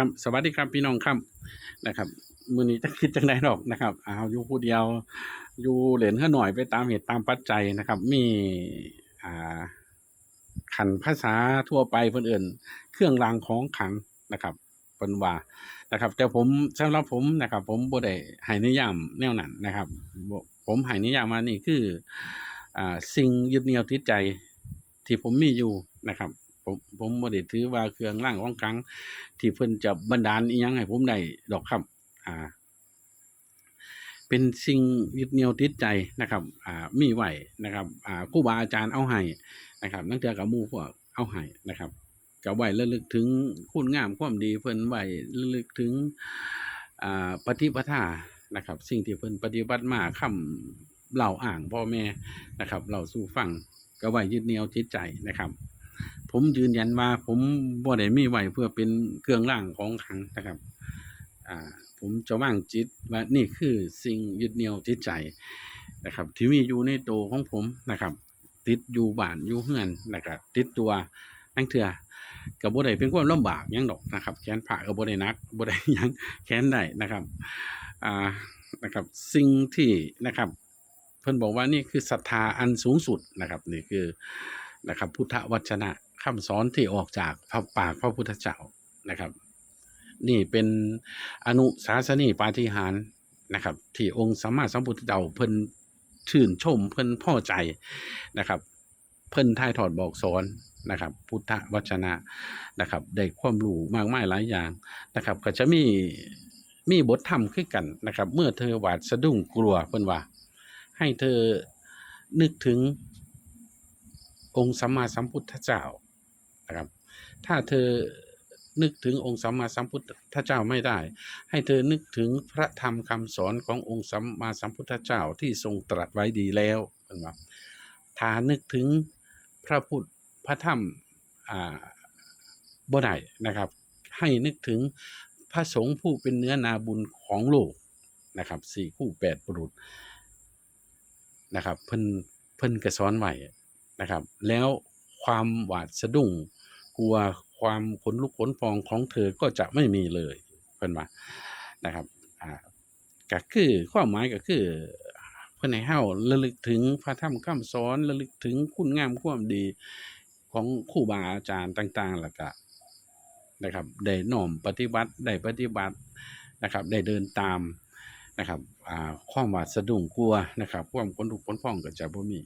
ครับสวัสดีครับพี่น้องครับนะครับมือนี้จะคิดจังไดดอกนะครับเอาอยู่ผู้เดียวอยู่เหรียญข้าหน่อยไปตามเหตุตามปัจจัยนะครับ มีอ่าขันภาษาทั่วไปเพิ่นเอื่นเครื่องรางของขังนะครับเพิ่นว่านะครับ แต่ผมสำหรับผมนะครับ ผมบ่ได้ให้นิยามแนวนั้นนะครับ ผมให้นิยามว่านี่คืออ่าสิ่งยึดเหนี่ยวจิตใจที่ผมมีอยู่นะครับ ผมผมบ่ได้ถือว่าเครื่องร่างของขลังที่เพิ่นจะบันดาลอีหยังให้ผมได้ดอกครับ อ่า เป็นสิ่งยึดเหนี่ยวติดใจนะครับ อ่า มีไหวนะครับ อ่าครูบาอาจารย์เอาให้นะครับนักเทื่อกับมู่พวกเอาให้นะครับก็ไว้ระลึกถึงคุณงามความดีเพิ่นไหวระลึกถึง อ่าปฏิปทานะครับ สิ่งที่เพิ่นปฏิบัติมาคำเล่าอ้างพ่อแม่นะครับเล่าสู่ฟังก็ไว้ยึดเหนี่ยวจิตใจนะครับ ผมยืนยันว่าผมบ่ได้มีไว้เพื่อเป็นเครื่องร่างของขังนะครับ อ่า ผมจะว่างจิตว่านี่คือสิ่งยึดเหนี่ยวจิตใจนะครับ ที่มีอยู่ในตัวของผมนะครับ ติดอยู่บ้านอยู่เฮือนนะครับติดตัวนั่งเถื่อก็บ่ได้เป็นความลำบากยังดอกนะครับ แขนผ่าก็บ่ได้หนักบ่ได้ยังแขนได้นะครับ อ่านะครับ สิ่งที่นะครับ เพิ่นบอกว่านี่คือศรัทธาอันสูงสุดนะครับ นี่คือนะครับ พุทธวจนะ คำสอนที่ออกจากปากพระพุทธเจ้านะครับ นี่เป็นอนุสาสนีปาฏิหาริย์นะครับ ที่องค์สัมมาสัมพุทธเจ้าเพิ่นชื่นชมเพิ่นพ่อใจนะครับ เพิ่นถ่ายทอดบอกสอนนะครับ พุทธวจนะนะครับ ได้ความรู้มากมายหลายอย่างนะครับ ก็จะมีมีบทธรรมคือกันนะครับ เมื่อเธอหวาดสะดุ้งกลัวเพิ่นว่า ให้เธอนึกถึงองค์สัมมาสัมพุทธเจ้า นะครับ ถ้าเธอนึกถึงองค์สัมมาสัมพุทธเจ้าไม่ได้ ให้เธอนึกถึงพระธรรมคำสอนขององค์สัมมาสัมพุทธเจ้าที่ทรงตรัสไว้ดีแล้วเพิ่นว่าถ้านึกถึงพระพุทธพระธรรมอ่าบ่ได้นะครับ ให้นึกถึงพระสงฆ์ผู้เป็นเนื้อนาบุญของโลกนะครับสี่คู่แปดบุรุษนะครับเพิ่นเพิ่นก็สอนไหวนะครับ แล้วความหวาดสะดุ้ง กลัวความขนลุกขนพองของเธอก็จะไม่มีเลยเพิ่นว่านะครับอ่าก็คือความหมายก็คือเพิ่อนให้เฮาระลึกถึงพระธรรมคำสอนระลึกถึงคุณงามความดีของครูบาอาจารย์ต่าง ๆ แล้วก็นะครับได้น้อมปฏิบัติได้ปฏิบัตินะครับ ได้เดินตามนะครับอ่าความหวาดสะดุ้งกลัวนะครับความขนลุกขนพองก็จะบ่มี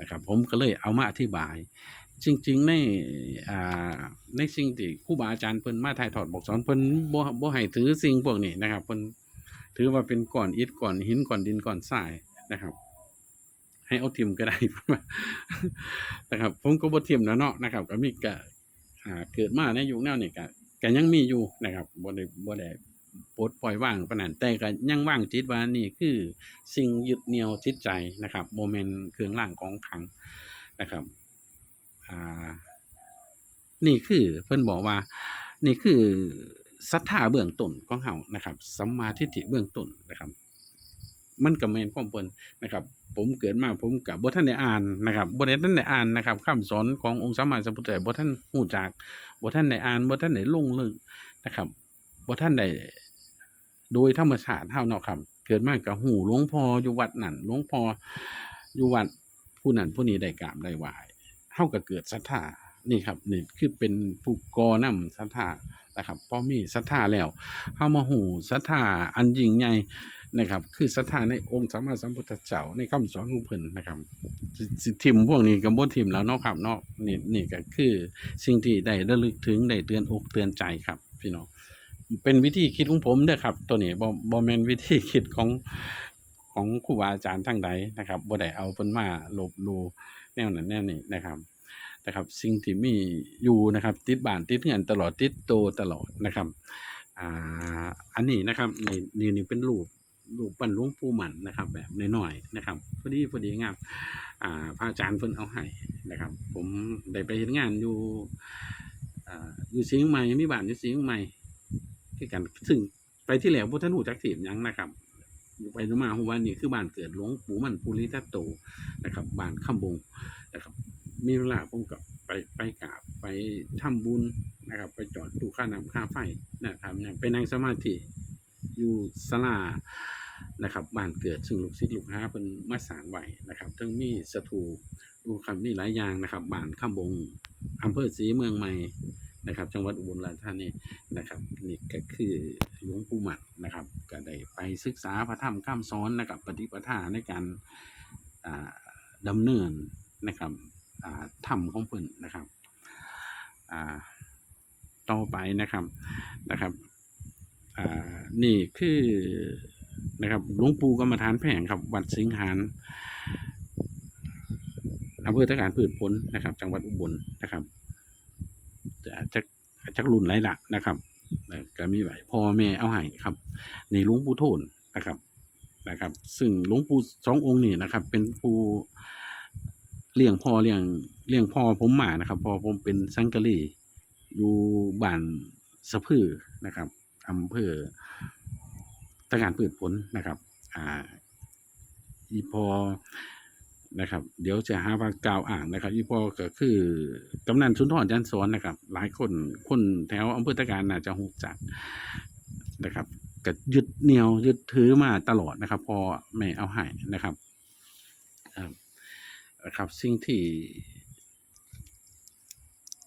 นะครับผมก็เลยเอามาอธิบาย จริง ๆ ในอ่าในสิ่งที่ครูบาอาจารย์เพิ่นมาถ่ายทอดบอกสอนเพิ่นบ่บ่ให้ถือสิ่งพวกนี้นะครับเพิ่นถือว่าเป็นก้อนอิฐก้อนหินก้อนดินก้อนทรายนะครับ ให้เอาทิมก็ได้นะครับ ผมก็บ่ทิมเนาะนะครับ ก็มีก็อ่าเกิดมาในยุคแนวนี้ก็ก็ยังมีอยู่นะครับบ่ได้บ่ได้ ปลดปล่อยว่างปนันแต่ก็ยังว่างจิตว่านี่คือสิ่งยึดเหนี่ยวจิตใจนะครับโมเมนต์เครื่องร่างของขังนะครับอ่านี่คือเพิ่นบอกว่า นี่คือศรัทธาเบื้องต้นของเฮานะครับสัมมาทิฏฐิเบื้องต้นนะครับ มันก็แม่นความเพิ่นนะครับ ผมเกิดมาผมก็บ่ทันได้อ่านนะครับบ่ได้ทันได้อ่านนะครับคำสอนขององค์สัมมาสัมพุทธเจ้าบ่ทันฮู้จักบ่ทันได้อ่านบ่ทันได้ลงลึกนะครับบ่ทันได้ โดยธรรมชาติเฮาเนาะครับ เกิดมากกับหูหลวงพ่ออยู่วัดนั่นหลวงพ่ออยู่วัดผู้นั้นผู้นี้ได้กราบได้ไหว้เฮาก็เกิดศรัทธานี่ครับนี่คือเป็นผู้กอนำศรัทธานะครับพอมีศรัทธาแล้วเฮามาหูศรัทธาอันยิ่งใหญ่นะครับ คือศรัทธาในองค์สัมมาสัมพุทธเจ้าในคำสอนของเพิ่นนะครับสิสิทิมพวกนี้ก็บ่ทิมแล้วเนาะครับเนาะนี่นี่ก็คือสิ่งที่ได้ระลึกถึงได้เตือนอกเตือนใจครับพี่น้อง เป็นวิธีคิดของผมเด้อครับ ตัวนี้บ่บ่แม่นวิธีคิดของของครูบาอาจารย์ทั้งใดนะครับบ่ได้เอาเพิ่นมาลบลูแนวนั้นแนวนี้นะครับนะครับ สิ่งที่มีอยู่นะครับ ติดบ้านติดเงินตลอดติดโตตลอดนะครับอ่าอันนี้นะครับนี่นี่นี่เป็นรูปรูปปั้นหลวงปู่หมันนะครับ แบบน้อยๆนะครับพอดีพอดีงามอ่าพระอาจารย์เพิ่นเอาให้นะครับ ผมได้ไปเฮ็ดงานอยู่อ่าอยู่เชียงใหม่มีบ้านอยู่เชียงใหม่ คือกันซึ่งไปที่แหลวพุทธนูจักถีบยังนะครับอยู่ไปมาหัวานี่คือบ้านเกิดหลวงปู่มันปุริทัตโตนะครับบ้านข้ามบงนะครับ มีเวลาผมกับไปไปกราบไปทำบุญนะครับ ไปจอดดูค่าน้ำค่าไฟนะครับอย่างไปนั่งสมาธิอยู่ศาลานะครับบ้านเกิดซึ่งลูกศิษย์ลูกหาเพิ่นมาสางไหวนะครับทั้งมีสถูปดูคำมีหลายอย่างนะครับบ้านข้ามบงอำเภอศรีเมืองใหม่ นะครับ จังหวัดอุบลราชธานีนะครับนี่ก็คือหลวงปู่หมัดนะครับก็ได้ไปศึกษาพระธรรมข้ามซ้อนนะครับปฏิปทาในการอ่าเนินนะครับธรรมของเพิ่นนะครับต่อไปนะครับนะครับนี่คือนะครับหลวงปู่กรรมฐานแผงครับวัดสิงหานอำเภอตะการพืชผลนะครับ จังหวัดอุบลนะครับ จะจะจะรุ่นไรละนะครับก็มีไหวพ่อแม่เอาให้ครับในหลวงปู่โทนนะครับนะครับ ซึ่งหลวงปู่สององค์นี่นะครับ เป็นปู่เลี้ยงพ่อเลี้ยงเลี้ยงพ่อผมมานะครับพ่อผมเป็นสังกะรีอยู่บ้านสะพือนะครับอำเภอตะการพืชผลนะครับ อ่าอีพอ นะครับ เดี๋ยวจะหาว่ากล่าวอ่างนะครับอีพอก็คือกำนันสุนทรจันทร์สอนนะครับ หลายคนคนแถวอำเภอตะการน่าจะหูจักนะครับก็ยึดเหนียวยึดถือมาตลอดนะครับ พอไม่เอาให้นะครับนะครับสิ่งที่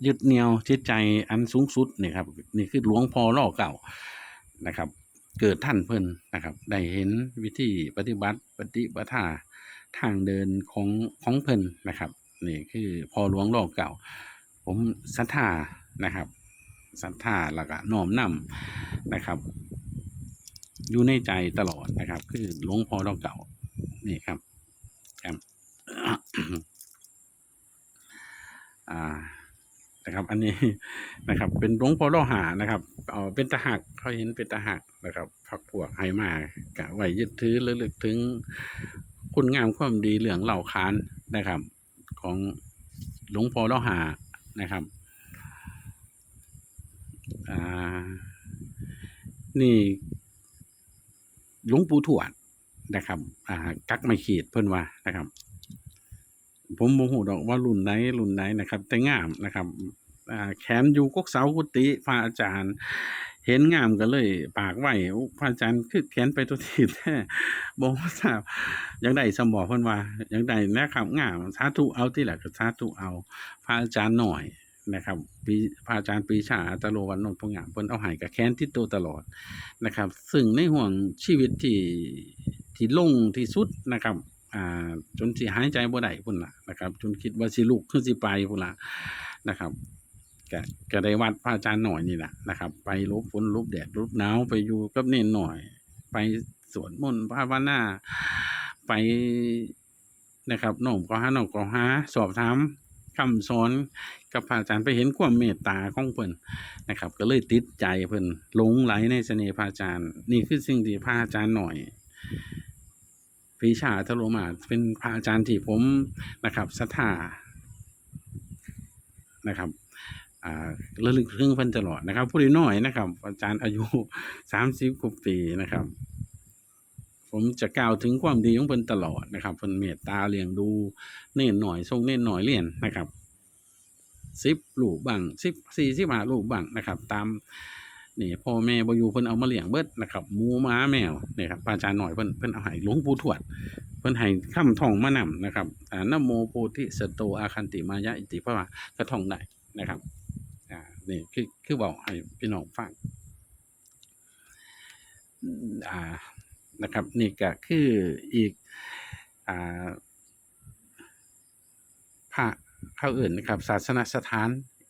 ยึดเหนียวจิตใจอันสูงสุดเนี่ยครับนี่คือหลวงพ่อล่อเก่านะครับ เกิดท่านเพิ่นนะครับ ได้เห็นวิธีปฏิบัติปฏิปทา ทางเดินของของเพิ่นนะครับนี่คือพอหลวงล่อเก่า ผมศรัทธานะครับศรัทธาแล้วก็น้อมนำนะครับ อยู่ในใจตลอดนะครับ คือหลวงพ่อล่อเก่านี่ครับครับอ่านะครับ อันนี้นะครับ เป็นหลวงพ่อล่อหานะครับเออเป็นตาหักเขาเห็นเป็นตาหักนะครับพักพวกให้มา กะไว้ยึดถือระลึกถึง คุณงามความดีเหลืองเหล่าคานนะครับ ของหลวงพ่อล่อหานะครับอ่านี่หลวงปู่ทวดนะครับอ่ากักไม่ขีดเพิ่นว่านะครับ ผมโมโหดอกว่ารุ่นไหนรุ่นไหนนะครับ แต่งามนะครับอ่าแขนอยู่กกเสากุฏิพระอาจารย์ เห็นงามก็เลย ปากไหวพระอาจารย์คือแขนไปตัวทีแท้บอกว่าทราบอยังได้สมบอกเพิ่นว่าอยังได้นะครับงามสาธุเอาที่แหละก็สาธุเอา พระอาจารย์หน่อยนะครับปีพระอาจารย์ปีชาอัตโลวันนนท์พงามเพิ่นเอาให้กับแค้นที่ตัวตลอดนะครับ ซึ่งในห่วงชีวิตที่ที่ลงที่สุดนะครับอ่าจนสิหายใจบ่ได้พุ่นล่ะนะครับ จนคิดว่าสิลุกขึ้นสิไปพุ่นล่ะนะครับ ก็ก็ได้วัดพระอาจารย์หน่อยนี่แหละนะครับ ไปลบฝนลบแดดลบหนาวไปอยู่กับเนนหน่อย ไปสวดมนต์ภาวนาไปนะครับน้องก็หาน้องก็หาสอบถามคำสอนกับพระอาจารย์ไปเห็นความเมตตาของเพิ่นนะครับ ก็เลยติดใจเพิ่นหลงไหลในเสน่ห์พระอาจารย์ นี่คือสิ่งที่พระอาจารย์หน่อยปรีชาทโลมาเป็นพระอาจารย์ที่ผมนะครับศรัทธานะครับ อ่าระลึกถึงเพิ่นตลอดนะครับ ผู้ใดน้อยนะครับ อาจารย์อายุสามสิบกว่าปีนะครับ ผมจะกล่าวถึงความดีของเพิ่นตลอดนะครับเพิ่นเมตตาเลี้ยงดูเน่นหน่อยทรงเน่นหน่อยเรียนนะครับสิบลูกบังสิบสี่สิบห้าลูกบังนะครับ ตามนี่พ่อแม่บอยู่เพิ่นเอามาเลี้ยงเบิดนะครับหมูม้าแมวนี่ครับอาจารย์หน่อยเพิ่นเพิ่นเอาให้หลวงปู่ทวด เพิ่นให้คำท่องมานำนะครับอ่านะโมโพธิสตโตอาคันติมายะอิติภะวะก็ท่องได้นะครับ นี่คือคือบอกให้พี่น้องฟังอ่านะครับ นี่ก็คืออีกอ่าพระเขาอื่นนะครับ ศาสนสถาน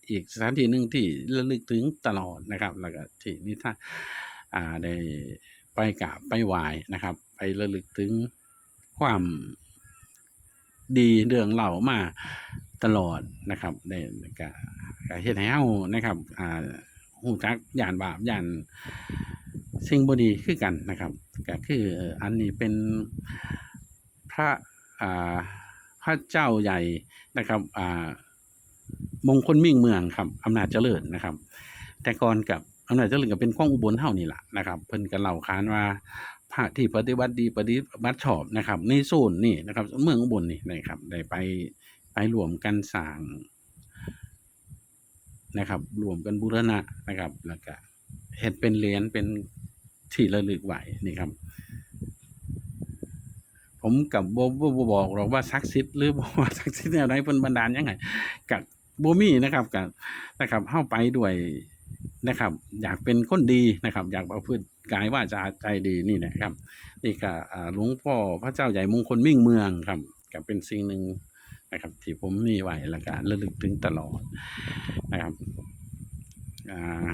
อีกสถานที่หนึ่งที่ระลึกถึงตลอดนะครับ แล้วก็ที่นี่ถ้าอ่าได้ไปกราบไปไหว้นะครับ ไประลึกถึงความดีเรื่องเหล่ามา ตลอดนะครับได้ก็ก็เฮ็ดให้เฮานะครับ อ่าฮู้จักย่านบาปย่านสิ่งบ่ดีคือกันนะครับก็คืออันนี้เป็นพระอ่าพระเจ้าใหญ่นะครับอ่ามงคลมิ่งเมืองครับอำนาจเจริญนะครับ แต่ก่อนกับอำนาจเจริญก็เป็นของอุบลเฮานี่ล่ะนะครับ เพิ่นก็เล่าขานว่าพระที่ปฏิบัติดีปฏิบัติชอบนะครับ ในโซนนี่นะครับ เมืองอุบลนี่นะครับ ได้ไป รวมกันสร้างนะครับรวมกันบูรณะนะครับแล้วก็เฮ็ดเป็นเหรียญเป็นที่ระลึกไว้นี่ครับ ผมกับบบบบอกหรอกว่าศักดิ์สิทธิ์หรือบ่ว่าศักดิ์สิทธิ์แนวใดเพิ่นบันดาลยังไงกับบ่มีนะครับกับนะครับเฮาไปด้วยนะครับ อยากเป็นคนดีนะครับ อยากประพฤติกายว่าจาใจดีนี่นะครับนี่ก็หลวงพ่อพระเจ้าใหญ่มงคลมิ่งเมืองครับก็เป็นสิ่งหนึ่ง นะครับ ที่ผมมีไว้และก็ระลึกถึงตลอดนะครับอ่า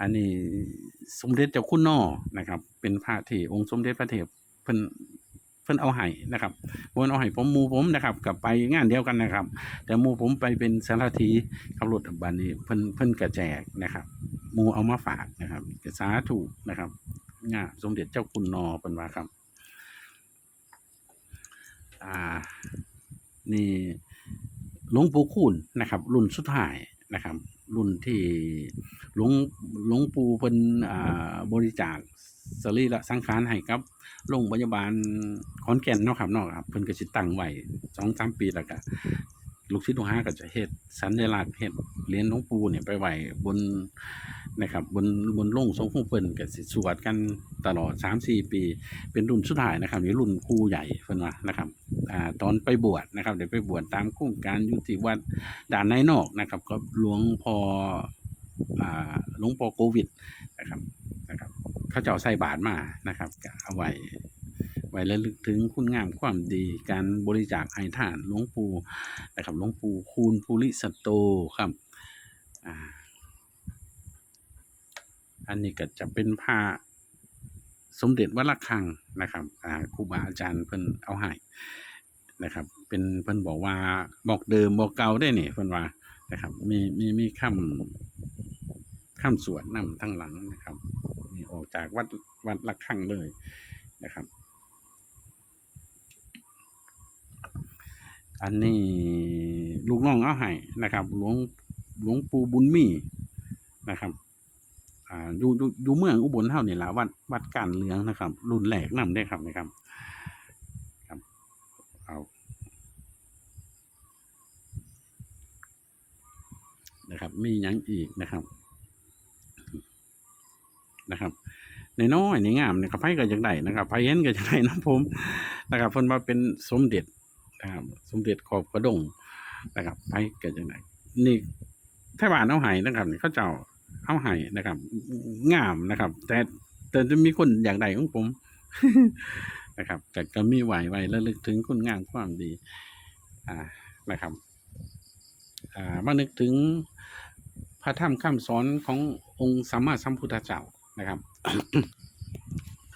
อันนี้สมเด็จเจ้าคุณนอนะครับ เป็นพระที่องค์สมเด็จพระเทพเพิ่นเพิ่นเอาให้นะครับเพิ่นเอาให้ผมมูผมนะครับกับไปงานเดียวกันนะครับ แต่มูผมไปเป็นสารถีขับรถบันนี้เพิ่นเพิ่นกระแจกนะครับ มูเอามาฝากนะครับก็สาธุนะครับงาสมเด็จเจ้าคุณนอเป็นว่าครับ อ่า นี่หลวงปู่คูณนะครับ รุ่นสุดท้ายนะครับ รุ่นที่หลวงหลวงปู่เพิ่นอ่าบริจาคสรีระสังขารให้กับโรงพยาบาลขอนแก่นเนาะครับเนาะครับเพิ่นก็สิตั้งไว้สองสามปีแล้วก็ลูกศิษย์ลูกหาก็จะเฮ็ดสัญลักษณ์เฮ็ดเหรียญหลวงปู่เนี่ยไปไหว้บนนะครับ บนบนโล่งทรงของเพิ่นก็สิสวดกันตลอด3-4ปี เป็นรุ่นสุดท้ายนะครับนี่รุ่นครูใหญ่เพิ่นว่านะครับ อ่าตอนไปบวชนะครับเดี๋ยวไปบวชตามโครงการยู่ที่วัดด่านในนอกนะครับก็หลวงพ่ออ่าหลวงพ่อโควิดนะครับนะครับ เขาเจ้าใส่บาตรมานะครับเอาไว้ไว้ระลึกถึงคุณงามความดีการบริจาคให้ทานหลวงปู่นะครับหลวงปู่คูณภูริสตโตครับอ่าอันนี้ก็จะเป็นผ้าสมเด็จวัดระฆังนะครับครูบาอาจารย์เพิ่นเอาให้ นะครับ เป็นเพิ่นบอกว่าบอกเดิมบอกเก่าได้นี่เพิ่นว่านะครับ มีมีมีคำคำสวดนำทั้งหลังนะครับนี่ออกจากวัดวัดระฆังเลยนะครับ อันนี้ลูกน้องเอาให้นะครับ หลวงหลวงปู่บุญมีนะครับอ่าอยู่อยู่เมืองอุบลเท่านี่ละวัดวัดการเลืองนะครับ รุ่นแรกนำได้ครับนะครับเอา นะครับ มียังอีกนะครับ นะครับในน้อยในงามนะครับไพ่ก็จังได้นะครับไพ่เห็นก็จังได้นะผมนะครับเพิ่นว่าเป็นสมเด็จนะครับ สมเด็จขอบกระดงนะครับไพ่ก็จังได้นี่ไทบ้านเอาไห้นะครับเขาเจ้าเอาให้นะครับ งามนะครับ แต่แต่จะมีคนอย่ากได้ของผมนะครับ แต่ก็มีไหวไว้แล้วลึกถึงคุณงามความดี อ่านะครับ อ่ามานึกถึง ระธรรมคำสอนขององค์สัมมาสัมพุทธเจ้านะครับ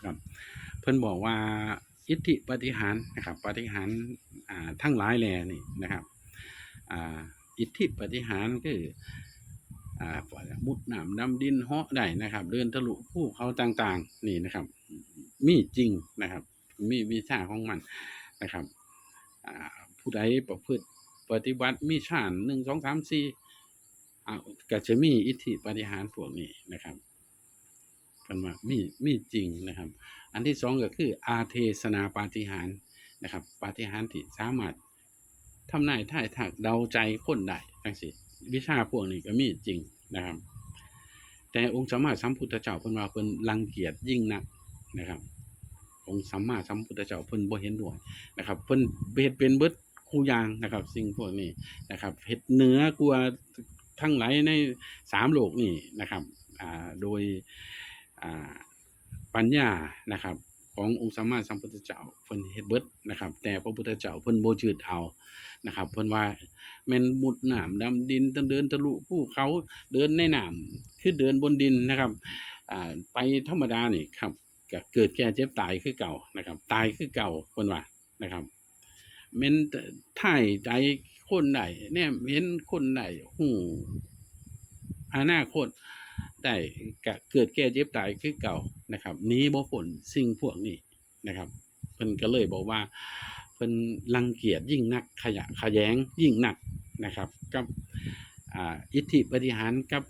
ครับ เพิ่นบอกว่าอิทธิปฏิหารนะครับปฏิหารอ่าทั้งหลายแลนี่นะครับอ่าอิทธิปฏิหารคืออ่ามุดน้ำดำดินเหาะได้นะครับ เดินทะลุภูเขาต่างๆ นี่นะครับ มีจริงนะครับ มีวิชาของมันนะครับอ่าผู้ใดประพฤติปฏิบัติมีฌานหนึ่งสองสามสี่ อ่าก็จะมีอิทธิปฏิหารพวกนี้นะครับกันว่ามีมีจริงนะครับ อันที่สองก็คืออาเทศนาปาฏิหารนะครับ ปาฏิหารที่สามารถทำนายท่ายถักเดาใจคนได้ทั้งสิวิชาพวกนี้ก็มีจริงนะครับ แต่องค์สัมมาสัมพุทธเจ้าเพิ่นว่าเพิ่นรังเกียจยิ่งนักนะครับ องค์สัมมาสัมพุทธเจ้าเพิ่นบ่เห็นด้วยนะครับ เพิ่นเฮ็ดเป็นเบิดคู่ยางนะครับ สิ่งพวกนี้นะครับเฮ็ดเหนือกว่า ทั้งหลายในสามโลกนี่นะครับโดยปัญญานะครับ ขององค์สัมมาสัมพุทธเจ้าเพิ่นเฮ็ดเบิดนะครับ แต่พระพุทธเจ้าเพิ่นบ่จืดเอานะครับเพิ่นว่าแม่นมุดน้ำดำดินตั้งเดินทะลุภูเขาเดินในน้ำคือเดินบนดินนะครับไปธรรมดานี่ครับก็เกิดแก่เจ็บตายคือเก่านะครับ ตายคือเก่าคนว่านะครับแม่นท่ายใจ คนใดแน่เห็นคนใดหูอนาคตได้เกิดแก่เจ็บตายคือเก่านะครับนี้บ่พ้นสิ่งพวกนี้นะครับเพิ่นก็เลยบอกว่าเพิ่นรังเกียจยิ่งนักขยะขยงยิ่งหนักนะครับ กับอิทธิปฏิหารกับ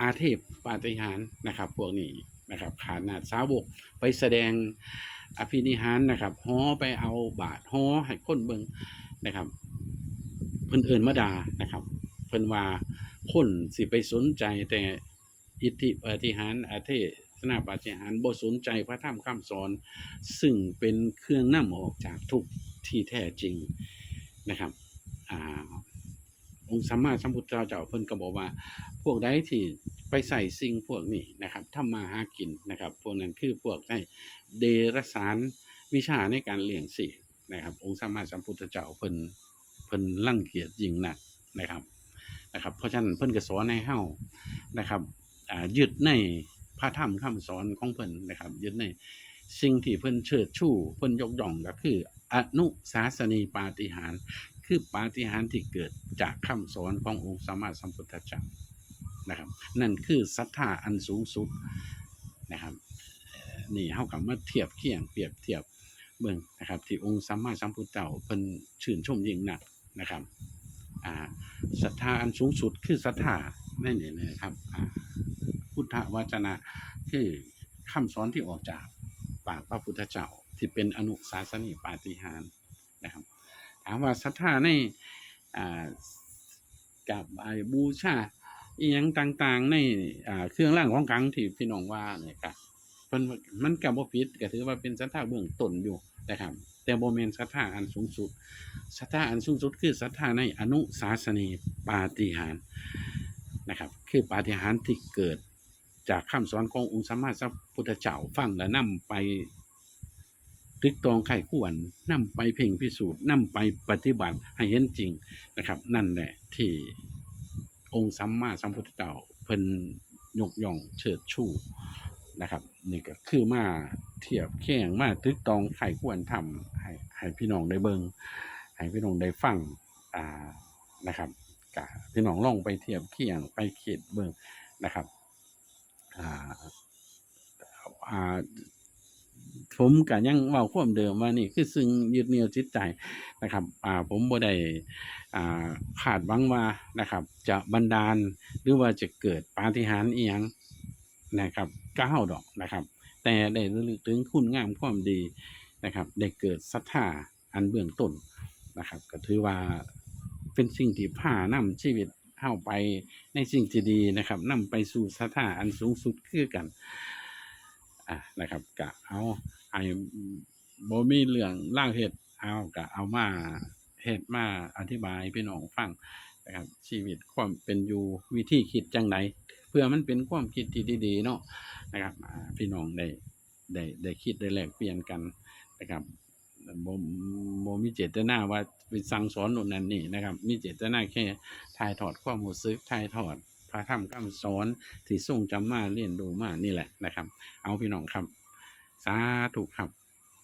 อาเทพปาฏิหารนะครับ พวกนี้นะครับขานาดสาวกไปแสดงอภินิหารนะครับฮ้อไปเอาบาทฮ้อให้คนเบิงนะครับ พิ่นเอินมาดานะครับเพิ่นว่าคนสิไปสนใจแต่อิทธิปาฏิหาริย์อาเทศนาปาฏิหาริย์บ่สนใจพระธรรมคำสอน ซึ่งเป็นเครื่องนำออกจากทุกที่แท้จริงนะครับอ่าองค์สัมมาสัมพุทธเจ้าเพิ่นก็บอกว่า พวกใดที่ไปใส่สิ่งพวกนี้นะครับทำมาหากินนะครับ พวกนั้นคือพวกได้เดรสารวิชาในการเลี้ยงสีนะครับ องค์สัมมาสัมพุทธเจ้าเพิ่น พิ่นรังเกียจยิ่งหนักนะครับนะครับ เพราะฉะนั้นเพิ่นก็สอนให้เฮานะครับอ่ายึดในพระธรรมคำสอนของเพิ่นนะครับ ยึดในสิ่งที่เพิ่นเชิดชูเพิ่นยกย่องก็คือ อนุสาสนีปาฏิหาริย์คือปาฏิหาริย์ที่เกิดจากคำสอนขององค์สัมมาสัมพุทธเจ้านะครับ นั่นคือศรัทธาอันสูงสุดนะครับนี่เฮากับมาเทียบเคียงเปรียบเทียบเบิ่งนะครับ ที่องค์สัมมาสัมพุทธเจ้าเพิ่นชื่นชมยิ่งนัก นะครับศรัทธาอันสูงสุดคือศรัทธานั่นเองนะครับพุทธวจนะคือคำสอนที่ออกจากปากพระพุทธเจ้าที่เป็นอนุสาสนีปาฏิหาริย์นะครับถามว่าศรัทธาในกับไอบูชาอีหยังต่างๆ ในเครื่องรางของขลังที่พี่น้องว่าเนี่ยครับเพิ่นมันก็บ่ผิดก็ถือว่าเป็นศรัทธาเบื้องต้นอยู่นะครับ แต่บ่แม่นศรัทธาอันสูงสุดศรัทธาอันสูงสุดคือศรัทธาในอนุสาสนีปาฏิหาริย์นะครับ คือปาฏิหาริย์ที่เกิดจากคำสอนขององค์สัมมาสัมพุทธเจ้าฟังแล้วนำไปตรึกตรองไข้ควรนำไปเพ่งพิสูจน์นำไปปฏิบัติให้เห็นจริงนะครับ นั่นแหละที่องค์สัมมาสัมพุทธเจ้าเพิ่นยกย่องเชิดชู นะครับ นี่ก็คือมาเทียบเคียงมาตึกตองไขควรทำให้ให้พี่น้องได้เบิงให้พี่น้องได้ฟังอ่านะครับกะพี่น้องลองไปเทียบเคียงไปเขีดเบิงนะครับอ่าอ่าผมก็ยังเว้าความเดิมว่านี่คือซึ่งยึดเหนี่ยวจิตใจนะครับ อ่าผมบ่ได้อ่าคาดหวังว่านะครับ จะบันดาลหรือว่าจะเกิดปาฏิหาริย์อีหยังนะครับ ก้าดอกนะครับ แต่ได้ระลึกถึงคุณงามความดีนะครับ ได้เกิดศรัทธาอันเบื้องต้นนะครับ ก็ถือว่าเป็นสิ่งที่พานำชีวิตเข้าไปในสิ่งที่ดีนะครับนำไปสู่ศรัทธาอันสูงสุดคือกันอะนะครับกะเอาไอ้บ่มีเรื่องล่าวเฮ็ดเอากะเอามาเฮ็ดมาอธิบายพี่น้องฟังนะครับชีวิตความเป็นอยู่วิธีคิดจังได เพื่อมันเป็นความคิดที่ดีๆเนาะนะครับพี่น้องได้ได้ได้คิดได้แลกเปลี่ยนกันนะครับบ่บ่มีเจตนาว่าไปสั่งสอนโน่นนั่นนี่นะครับ มีเจตนาแค่ถ่ายทอดความรู้สึกถ่ายทอดพระธรรมคำสอนที่ทรงจำมาเรียนรู้มานี่แหละนะครับ เอาพี่น้องครับ สาธุครับ